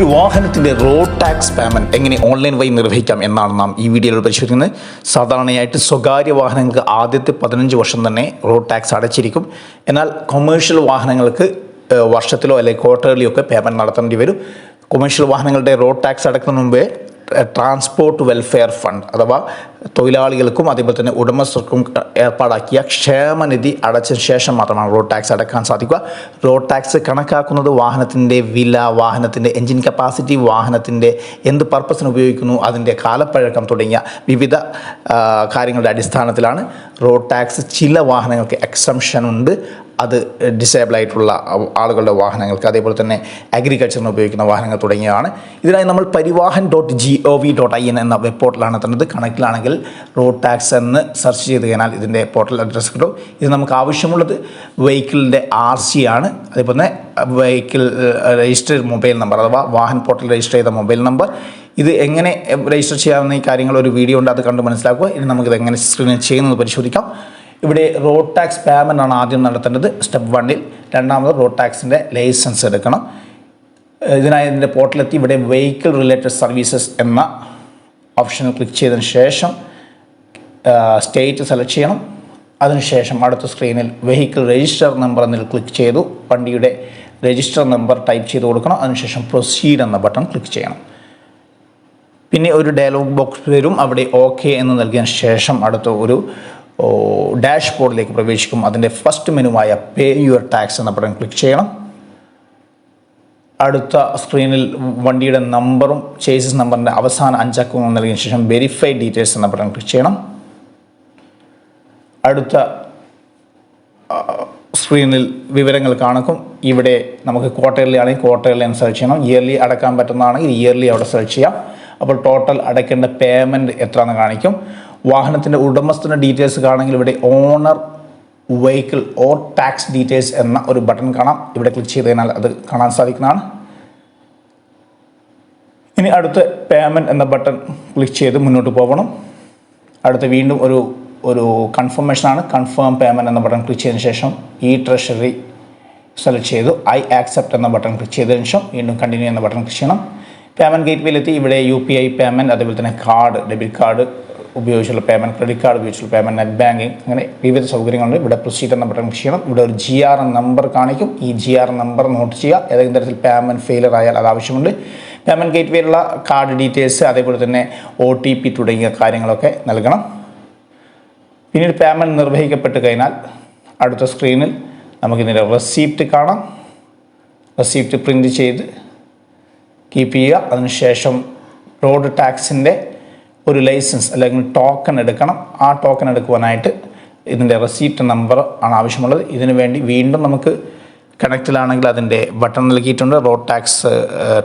ഒരു വാഹനത്തിന്റെ road tax payment എങ്ങനെ ഓൺലൈൻ വഴി നിർവഹിക്കാം എന്നാണ് നാം ഈ വീഡിയോയിൽ പരിശോധിക്കുന്നത്. സാധാരണയായിട്ട് സ്വകാര്യ വാഹനങ്ങൾക്ക് ആദ്യത്തെ പതിനഞ്ച് വർഷം തന്നെ റോഡ് ടാക്സ് അടച്ചിരിക്കും. എന്നാൽ കൊമേഴ്ഷ്യൽ വാഹനങ്ങൾക്ക് വർഷത്തിലോ അല്ലെങ്കിൽ ക്വാർട്ടർലിയോ ഒക്കെ പേയ്മെന്റ് നടത്തേണ്ടി വരും. കൊമേഴ്ഷ്യൽ വാഹനങ്ങളുടെ റോഡ് ടാക്സ് അടക്കുന്നതിന് മുമ്പേ ട്രാൻസ്പോർട്ട് വെൽഫെയർ ഫണ്ട് അഥവാ തൊഴിലാളികൾക്കും അതേപോലെ തന്നെ ഉടമസ്ഥർക്കും ഏർപ്പാടാക്കിയ ക്ഷേമനിധി അടച്ചതിന് ശേഷം മാത്രമാണ് റോഡ് ടാക്സ് അടക്കാൻ സാധിക്കുക. റോഡ് ടാക്സ് കണക്കാക്കുന്നത് വാഹനത്തിന്റെ വില വാഹനത്തിന്റെ എൻജിൻ കപ്പാസിറ്റി വാഹനത്തിന്റെ എന്ത് പർപ്പസിന് ഉപയോഗിക്കുന്നു അതിന്റെ കാലപ്പഴക്കം തുടങ്ങിയ വിവിധ കാര്യങ്ങളുടെ അടിസ്ഥാനത്തിലാണ് റോഡ് ടാക്സ് ചില വാഹനങ്ങൾക്ക് എക്സംഷൻ ഉണ്ട്. അത് ഡിസേബിൾ ആയിട്ടുള്ള ആളുകളുടെ വാഹനങ്ങൾക്ക് അതേപോലെ തന്നെ അഗ്രികൾച്ചറിന് ഉപയോഗിക്കുന്ന വാഹനങ്ങൾ തുടങ്ങിയതാണ് ഇതിനായി നമ്മൾ Parivahan dot G O V dot I N എന്ന വെബ് പോർട്ടലാണ് എത്തുന്നത്. കണക്കിലാണെങ്കിൽ റോഡ് ടാക്സ് എന്ന് സെർച്ച് ചെയ്ത് കഴിഞ്ഞാൽ ഇതിന്റെ പോർട്ടൽ അഡ്രസ്സ് കിട്ടും. ഇത് നമുക്ക് ആവശ്യമുള്ളത് വെഹിക്കിളിന്റെ ആർ സി ആണ്. അതേപോലെ തന്നെ വെഹിക്കിൾ രജിസ്റ്റേഡ് മൊബൈൽ നമ്പർ അഥവാ വാഹൻ പോർട്ടൽ രജിസ്റ്റർ ചെയ്ത മൊബൈൽ നമ്പർ ഇത് എങ്ങനെ രജിസ്റ്റർ ചെയ്യാവുന്ന ഈ കാര്യങ്ങൾ ഒരു വീഡിയോ ഉണ്ട് അത് കണ്ട് മനസ്സിലാക്കുക. ഇനി നമുക്കിത് എങ്ങനെ സ്ക്രീനിൽ ചെയ്യുന്നത് പരിശോധിക്കാം. ഇവിടെ റോഡ് ടാക്സ് പേയ്മെന്റ് ആണ് ആദ്യം നടത്തേണ്ടത്. സ്റ്റെപ്പ് വണ്ണിൽ രണ്ടാമത് റോഡ് ടാക്സിന്റെ ലൈസൻസ് എടുക്കണം. ഇതിനായി ഇതിന്റെ പോർട്ടലെത്തി. ഇവിടെ വെഹിക്കിൾ റിലേറ്റഡ് സർവീസസ് എന്ന ഓപ്ഷനിൽ ക്ലിക്ക് ചെയ്തതിന് ശേഷം സ്റ്റേറ്റ് സെലക്ട് ചെയ്യണം. അതിനുശേഷം അടുത്ത സ്ക്രീനിൽ വെഹിക്കിൾ രജിസ്റ്റർ നമ്പർ എന്നതിൽ ക്ലിക്ക് ചെയ്തു. വണ്ടിയുടെ രജിസ്റ്റർ നമ്പർ ടൈപ്പ് ചെയ്ത് കൊടുക്കണം. അതിനുശേഷം പ്രൊസീഡ് എന്ന ബട്ടൺ ക്ലിക്ക് ചെയ്യണം. പിന്നെ ഒരു ഡയലോഗ് ബോക്സ് വരും. അവിടെ ഓക്കെ എന്ന് നൽകിയതിന് ശേഷം അടുത്ത ഒരു ഡാഷ്ബോർഡിലേക്ക് പ്രവേശിക്കും. അതിന്റെ ഫസ്റ്റ് മെനുവായ പേ യുവർ ടാക്സ് എന്ന ബട്ടൺ ക്ലിക്ക് ചെയ്യണം. അടുത്ത സ്ക്രീനിൽ വണ്ടിയുടെ നമ്പറും ചേസിസ് നമ്പറിന്റെ അവസാന അഞ്ചക്കവും നൽകിയതിന് ശേഷം വെരിഫൈ ഡീറ്റെയിൽസ് എന്ന ബട്ടൺ ക്ലിക്ക് ചെയ്യണം. അടുത്ത സ്ക്രീനിൽ വിവരങ്ങൾ കാണിക്കും ഇവിടെ നമുക്ക് ക്വാർട്ടർലി ആണെങ്കിൽ ക്വാർട്ടർലി സെർച്ച് ചെയ്യണം. ഇയർലി അടക്കാൻ പറ്റുന്നതാണെങ്കിൽ ഇയർലി അവിടെ സെർച്ച് ചെയ്യാം. അപ്പോൾ ടോട്ടൽ അടയ്ക്കേണ്ട പേയ്മെന്റ് എത്രയെന്ന് കാണിക്കും. വാഹനത്തിന്റെ ഉടമസ്ഥന്റെ ഡീറ്റെയിൽസ് കാണുമെങ്കിൽ ഇവിടെ owner vehicle or tax details എന്ന ഒരു ബട്ടൺ കാണാം. ഇവിടെ ക്ലിക്ക് ചെയ്ത് കഴിഞ്ഞാൽ അത് കാണാൻ സാധിക്കുന്നതാണ്. ഇനി അടുത്ത പേയ്മെന്റ് എന്ന ബട്ടൺ ക്ലിക്ക് ചെയ്ത് മുന്നോട്ട് പോകണം അടുത്ത വീണ്ടും ഒരു ഒരു കൺഫർമേഷനാണ് കൺഫേം പേയ്മെന്റ് എന്ന ബട്ടൺ ക്ലിക്ക് ചെയ്തതിന് ശേഷം ഈ ട്രഷറി സെലക്ട് ചെയ്തു. ഐ ആക്സെപ്റ്റ് എന്ന ബട്ടൺ ക്ലിക്ക് ചെയ്തതിന് ശേഷം വീണ്ടും കണ്ടിന്യൂ എന്ന ബട്ടൺ ക്ലിക്ക് ചെയ്യണം. പേയ്മെന്റ് ഗേറ്റ്വേയിലെത്തി ഇവിടെ യു പി ഐ പേയ്മെന്റ് അതേപോലെ തന്നെ കാർഡ് ഡെബിറ്റ് കാർഡ് ഉപയോഗിച്ചുള്ള പേയ്മെന്റ് ക്രെഡിറ്റ് കാർഡ് ഉപയോഗിച്ചുള്ള പേയ്മെന്റ് നെറ്റ് ബാങ്കിങ് അങ്ങനെ വിവിധ സൗകര്യങ്ങളുണ്ട്. ഇവിടെ പ്രൊസീഡ് എന്ന ബട്ടൺ ക്ലിക്ക് ചെയ്യണം. ഇവിടെ ഒരു ജി ആർ നമ്പർ കാണിക്കും. ഈ ജി ആർ നമ്പർ നോട്ട് ചെയ്യുക. ഏതെങ്കിലും തരത്തിൽ പേയ്മെന്റ് ഫെയിലർ ആയാൽ അത് ആവശ്യമുണ്ട്. പേയ്മെന്റ് ഗേറ്റ്വേയിലുള്ള കാർഡ് ഡീറ്റെയിൽസ് അതേപോലെ തന്നെ ഒ ടി പി തുടങ്ങിയ കാര്യങ്ങളൊക്കെ നൽകണം. പിന്നീട് പേയ്മെന്റ് നിർവഹിക്കപ്പെട്ട് കഴിഞ്ഞാൽ അടുത്ത സ്ക്രീനിൽ നമുക്കിതിന്റെ റെസീപ്റ്റ് കാണാം. റെസീപ്റ്റ് പ്രിന്റ് ചെയ്ത് കീപ്പ് ചെയ്യുക. അതിനുശേഷം റോഡ് ടാക്സിന്റെ ഒരു ലൈസൻസ് അല്ലെങ്കിൽ ടോക്കൺ എടുക്കണം. ആ ടോക്കൺ എടുക്കുവാനായിട്ട് ഇതിന്റെ റെസീപ്റ്റ് നമ്പർ ആണ് ആവശ്യമുള്ളത്. ഇതിനു വേണ്ടി വീണ്ടും നമുക്ക് കണക്റ്റിലാണെങ്കിൽ അതിന്റെ ബട്ടൺ നൽകിയിട്ടുണ്ട്. റോഡ് ടാക്സ്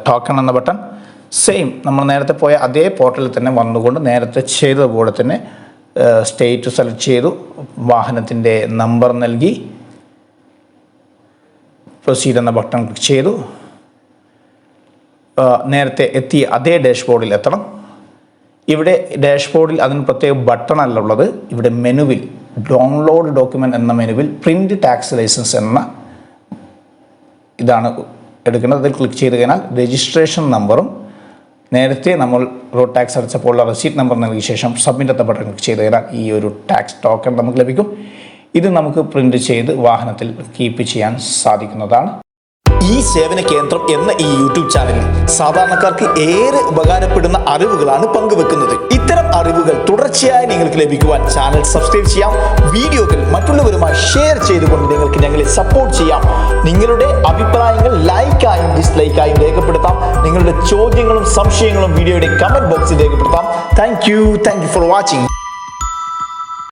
ടോക്കൺ എന്ന ബട്ടൺ സെയിം നമ്മൾ നേരത്തെ പോയ അതേ പോർട്ടലിൽ തന്നെ വന്നുകൊണ്ട് നേരത്തെ ചെയ്തതുപോലെ തന്നെ സ്റ്റേറ്റ് സെലക്ട് ചെയ്തു. വാഹനത്തിന്റെ നമ്പർ നൽകി. പ്രൊസീഡ് എന്ന ബട്ടൺ ക്ലിക്ക് ചെയ്തു. നേരത്തെ എത്തിയ അതേ ഡാഷ്ബോർഡിൽ എത്തണം. ഇവിടെ ഡാഷ്ബോർഡിൽ അതിന് പ്രത്യേക ബട്ടൺ അല്ല ഉള്ളത്. ഇവിടെ മെനുവിൽ ഡൗൺലോഡ് ഡോക്യുമെന്റ് എന്ന മെനുവിൽ പ്രിന്റ് ടാക്സ് ലൈസൻസ് എന്ന ഇതാണ് എടുക്കുന്നത് അതിൽ ക്ലിക്ക് ചെയ്ത് കഴിഞ്ഞാൽ രജിസ്ട്രേഷൻ നമ്പറും നേരത്തെ നമ്മൾ റോഡ് ടാക്സ് അടച്ചപ്പോൾ ഉള്ള റെസീറ്റ് നമ്പർ നൽകിയ ശേഷം സബ്മിറ്റ് എത്ത ബട്ടൺ ക്ലിക്ക് ചെയ്ത് കഴിഞ്ഞാൽ ഈ ഒരു ടാക്സ് ടോക്കൺ നമുക്ക് ലഭിക്കും. ഇത് നമുക്ക് പ്രിന്റ് ചെയ്ത് വാഹനത്തിൽ കീപ്പ് ചെയ്യാൻ സാധിക്കുന്നതാണ്. ഈ സേവന കേന്ദ്രം എന്ന ഈ യൂട്യൂബ് ചാനലിൽ സാധാരണക്കാർക്ക് ഏറെ ഉപകാരപ്പെടുന്ന അറിവുകളാണ് പങ്കുവെക്കുന്നത്. ഇത്തരം അറിവുകൾ തുടർച്ചയായി നിങ്ങൾക്ക് ലഭിക്കുവാൻ ചാനൽ സബ്സ്ക്രൈബ് ചെയ്യാം. വീഡിയോകൾ മറ്റുള്ളവരുമായി ഷെയർ ചെയ്തുകൊണ്ട് നിങ്ങൾക്ക് ഞങ്ങളെ സപ്പോർട്ട് ചെയ്യാം. നിങ്ങളുടെ അഭിപ്രായങ്ങൾ ലൈക്കായും ഡിസ്ലൈക്കായും രേഖപ്പെടുത്താം. നിങ്ങളുടെ ചോദ്യങ്ങളും സംശയങ്ങളും വീഡിയോയുടെ കമന്റ് ബോക്സിൽ രേഖപ്പെടുത്താം. Thank you. Thank you for watching.